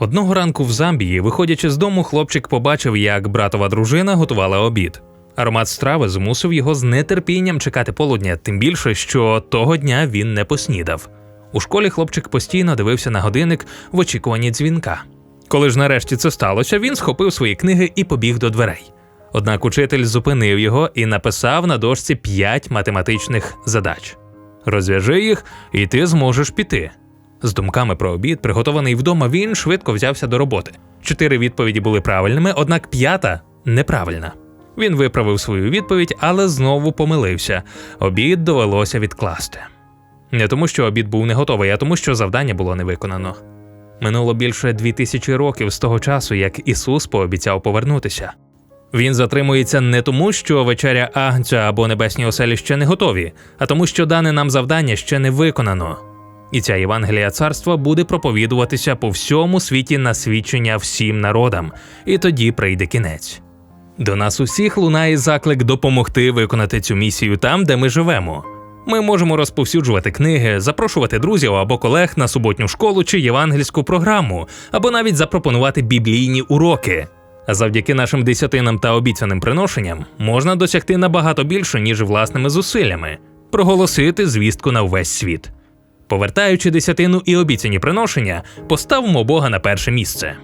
Одного ранку в Замбії, виходячи з дому, хлопчик побачив, як братова дружина готувала обід. Аромат страви змусив його з нетерпінням чекати полудня, тим більше, що того дня він не поснідав. У школі хлопчик постійно дивився на годинник в очікуванні дзвінка. Коли ж нарешті це сталося, він схопив свої книги і побіг до дверей. Однак учитель зупинив його і написав на дошці п'ять математичних задач. Розв'яжи їх, і ти зможеш піти. З думками про обід, приготований вдома, він швидко взявся до роботи. Чотири відповіді були правильними, однак п'ята неправильна. Він виправив свою відповідь, але знову помилився. Обід довелося відкласти. Не тому, що обід був не готовий, а тому, що завдання було не виконано. Минуло більше дві тисячі років з того часу, як Ісус пообіцяв повернутися. Він затримується не тому, що вечеря Агнця або небесні оселі ще не готові, а тому, що дане нам завдання ще не виконано. І ця Євангелія царства буде проповідуватися по всьому світі на свідчення всім народам, і тоді прийде кінець. До нас усіх лунає заклик допомогти виконати цю місію там, де ми живемо. Ми можемо розповсюджувати книги, запрошувати друзів або колег на суботню школу чи євангельську програму, або навіть запропонувати біблійні уроки. А завдяки нашим десятинам та обіцяним приношенням можна досягти набагато більше, ніж власними зусиллями, проголосити звістку на увесь світ. Повертаючи десятину і обіцяні приношення, поставимо Бога на перше місце.